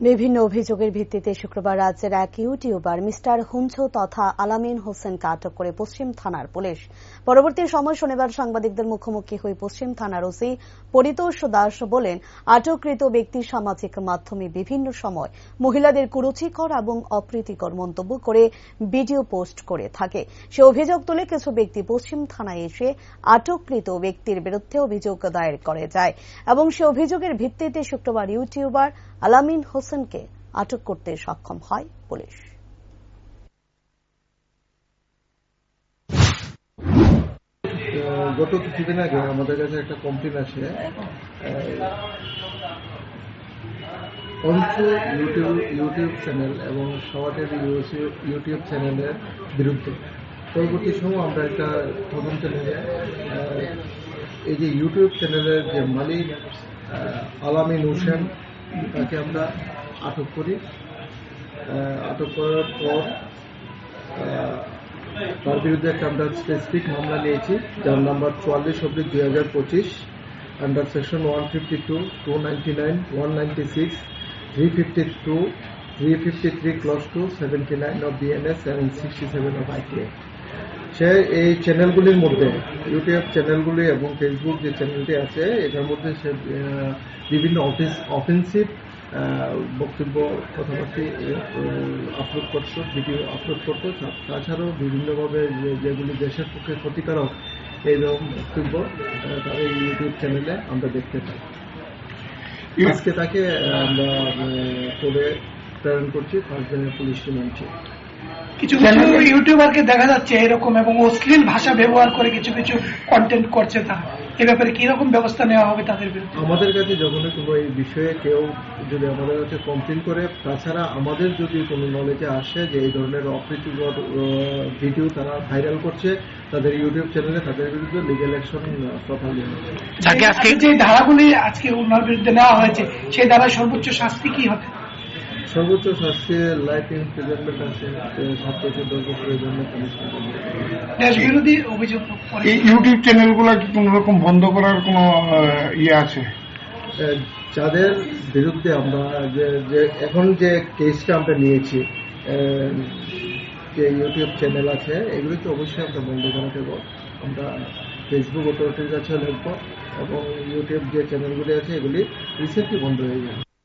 বিভিন্ন অভিযোগের ভিত্তিতে শুক্রবার রাজ্যের এক ইউটিউবার, মিস্টার হুঞ্জো তথা আলামিন হোসেনকে আটক করে পশ্চিম থানার পুলিশ। পরবর্তী সময় শনিবার সাংবাদিকদের মুখোমুখি হয়ে পশ্চিম থানার ওসি পরিতোষ দাস বলেন, আটককৃত ব্যক্তি সামাজিক মাধ্যমে বিভিন্ন সময় মহিলাদের কুরুচিকর এবং অপ্রীতিকর মন্তব্য করে ভিডিও পোস্ট করে থাকে। সে অভিযোগ তুলে কিছু ব্যক্তি পশ্চিম থানায় এসে আটককৃত ব্যক্তির বিরুদ্ধে অভিযোগ দায়ের করে যায় এবং সে অভিযোগের ভিত্তিতে শুক্রবার ইউটিউবার আলামিন হোসেনকে আটক করতে সক্ষম হয় পুলিশ। গত কিছুদিন আগে আমাদের কাছে একটা কমপ্লেন আসে। অঞ্চ ইউটিউব ইউটিউব চ্যানেল এবং সওয়াটের ইউটিউব চ্যানেলের বিরুদ্ধে। পরবর্তী সময় আমরা একটা তদন্ত নিয়ে এই যে ইউটিউব চ্যানেলের যে মালিক আলামিন হোসেন তাকে আমরা আটক করি। আটক করার পর তার বিরুদ্ধে একটা আমরা স্পেসিফিক মামলা নিয়েছি, যার নাম্বার চুয়াল্লিশ অব্দি দুই হাজার পঁচিশ under section one fifty two two ninety nine one ninety six three fifty two three fifty three clause two seventy nine of BNS seven sixty seven of ITA সে এই চ্যানেলগুলির মধ্যে ইউটিউব চ্যানেলগুলি এবং ফেসবুক যে চ্যানেলটি আছে, এটার মধ্যে সে বিভিন্ন অফিস অফেন্সিভ বক্তব্য, কথাবার্তা আপলোড করতো ভিডিও আপলোড করতো তাছাড়াও বিভিন্নভাবে যেগুলি দেশের পক্ষে ক্ষতিকারক এইরকম বক্তব্য এই ইউটিউব চ্যানেলে আমরা দেখতে পাই। আজকে তাকে আমরা করে প্রেরণ করছি ফার্স্ট পুলিশ রিমান্ডে কিছু কিছু ইউটিউবারকে দেখা। যাচ্ছে এরকম এবং অশ্লীল ভাষা ব্যবহার করে কিছু কিছু কন্টেন্ট করছে তারা। এ ব্যাপারে কি রকম ব্যবস্থা নেওয়া হবে তাদের বিরুদ্ধে? আমাদের কাছে যখনই কোনো এই বিষয়ে কেউ যদি আমাদের কাছে কমপ্লেন করে তাছাড়া আমাদের যদি কোনো নলেজে আসে যে এই ধরনের অপ্রীতিকর ভিডিও তারা ভাইরাল করছে তাদের ইউটিউব চ্যানেলে তাদের বিরুদ্ধে লিগেল অ্যাকশন প্রপারলি আজকে যে ধারাগুলি আজকে ওনার বিরুদ্ধে নেওয়া হয়েছে সেই ধারায় সর্বোচ্চ শাস্তি কি হবে সর্বোচ্চ শাস্তি লাইফ ইমপ্রিজনমেন্ট আছে বছর দশ বছরের জন্য অভিযোগ এই ইউটিউব চ্যানেলগুলো কি কোন রকম বন্ধ করার কোনো ইয়ে আছে? যাদের বিরুদ্ধে আমরা যে যে এখন যে কেসটা আমরা নিয়েছি যে ইউটিউব চ্যানেল আছে এগুলিকে অবশ্যই আমরা বন্ধ করে দেবো। আমরা ফেসবুক অথরিটির কাছে লিখব এবং ইউটিউব যে চ্যানেলগুলি আছে এগুলি রিসেন্টলি বন্ধ হয়ে যাবে